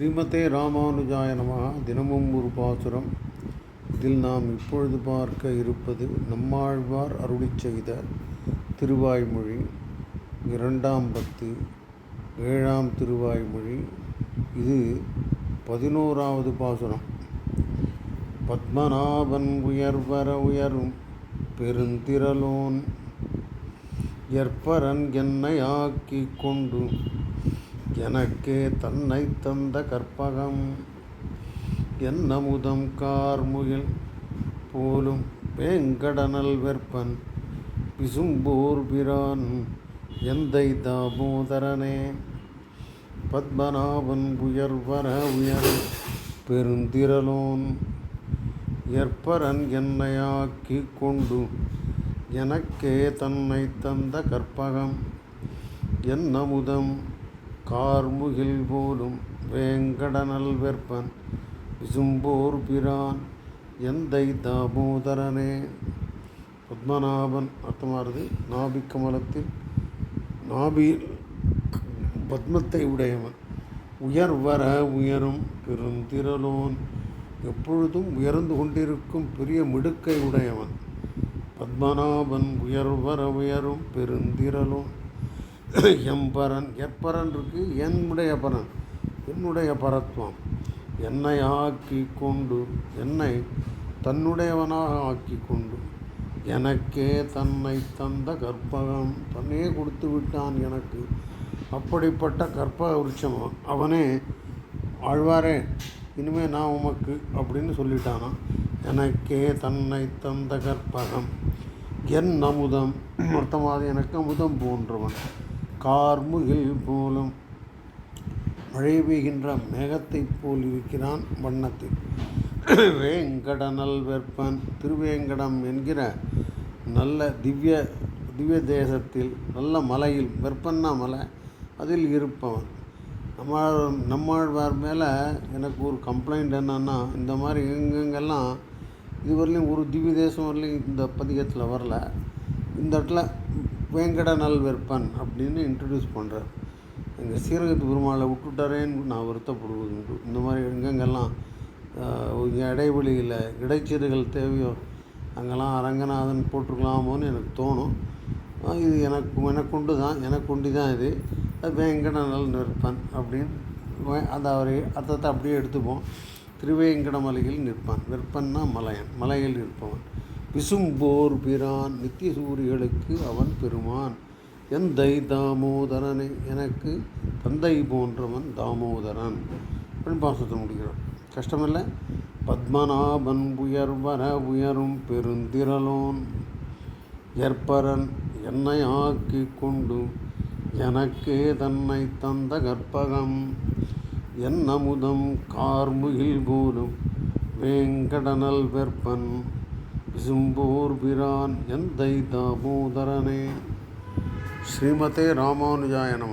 ஸ்ரீமதே ராமானுஜாய நமகா தினமும் ஒரு பாசுரம். இதில் நாம் இப்பொழுது பார்க்க இருப்பது நம்மாழ்வார் அருளி செய்த திருவாய்மொழி. இரண்டாம் பத்து ஏழாம் திருவாய்மொழி. இது பதினோராவது பாசுரம். பத்மநாபன் உயர்வர உயரும் பெருந்திரலோன் எற்பரன் என்னை ஆக்கிக் கொண்டு எனக்கே தன்னை தந்த கற்பகம். என்னமுதம் கார்முகில் போலும் வேங்கடனல் வெற்பன். விசும்பூர் பிரான் எந்தை தாமோதரனே. பத்மநாபன் உயர்வர உயர் பெருந்திரலோன் எற்பரன் என்னையாக்கி கொண்டு எனக்கே தன்னை தந்த கற்பகம். என்னமுதம் கார்முகில் போலும் வேங்கடனல் வெற்பன் விசும்போர் பிரான் எந்தை தாமோதரனே. பத்மநாபன் அர்த்தமானது நாபி கமலத்தில் நாபி பத்மத்தை உடையவன். உயர்வர உயரும் பெருந்திரலோன் எப்பொழுதும் உயர்ந்து கொண்டிருக்கும் பெரிய மிடுக்கை உடையவன். பத்மநாபன் உயர்வர உயரும் பெருந்திரலோன் எம்பரன் எப்பரன் இருக்கு? என்னுடைய பரன் என்னுடைய பரத்வம். என்னை ஆக்கி கொண்டு என்னை தன்னுடையவனாக ஆக்கி கொண்டு எனக்கே தன்னை தந்த கற்பகம் தன்னையே கொடுத்து விட்டான் எனக்கு. அப்படிப்பட்ட கற்பக விருட்சம் அவனே ஆழ்வாரே இனிமேல் நான் உமக்கு அப்படின்னு சொல்லிட்டானா. எனக்கே தன்னை தந்த கற்பகம். என் அமுதம். அர்த்தமாக எனக்கு அமுதம் போன்றவன். கார்முகில் போலும். மழை பெய்கின்ற மேகத்தைப் போல் இருக்கிறான் வண்ணத்தில் வேங்கடனல் வெப்பன் திருவேங்கடம் என்கிற நல்ல திவ்ய திவ்ய தேசத்தில் நல்ல மலையில் வெப்பன்னா மலை அதில் இருப்பவன். நம்ம நம்மாழ்வார் மேலே எனக்கு ஒரு கம்ப்ளைண்ட் என்னன்னா இந்த மாதிரி எங்கெங்கெல்லாம் இதுவரையிலையும் ஒரு திவ்ய தேசம் வரலையும் இந்த பதிகத்தில் வரல. இந்த இடத்துல வேங்கட நல்வெற்பன் அப்படின்னு இன்ட்ரடியூஸ் பண்ணுறார் எங்கள் சீரகத்து பெருமாளை விட்டுட்டாரேன்னு நான் வருத்தப்படுவது உண்டு. இந்த மாதிரி எங்கெங்கெல்லாம் இடைவெளியில் இடைச்சீறுகள் தேவையோ அங்கெல்லாம் அரங்கநாதன் போட்டிருக்கலாமோன்னு எனக்கு தோணும். இது எனக்கு எனக்குண்டு தான் எனக்குண்டி தான் இது. அது வேங்கட நல் நிற்பன் அப்படின்னு அந்த அவரை அர்த்தத்தை அப்படியே எடுத்துப்போம். திருவேங்கட மலையில் நிற்பான். நிற்பன்னா மலையன் மலையில் நிற்பவன். விசும்போர் பிரான் நித்திய சூரிகளுக்கு அவன் பெருமான். எந்தை தாமோதரனை எனக்கு தந்தை போன்றவன் தாமோதரன். அப்படின்னு பாசத்தை முடிக்கிறான் கஷ்டமில்லை. பத்மநாபன் உயர் வர உயரும் பெருந்திரலோன் எற்பரன் என்னை ஆக்கி கொண்டு எனக்கே தன்னை தந்த கற்பகம். என் அமுதம் கார்முகில் போலும் வேங்கடனல் வெற்பன். பிரான் எந்தை தாமோதரனே ஸ்ரீமதே ராமானுஜாய நம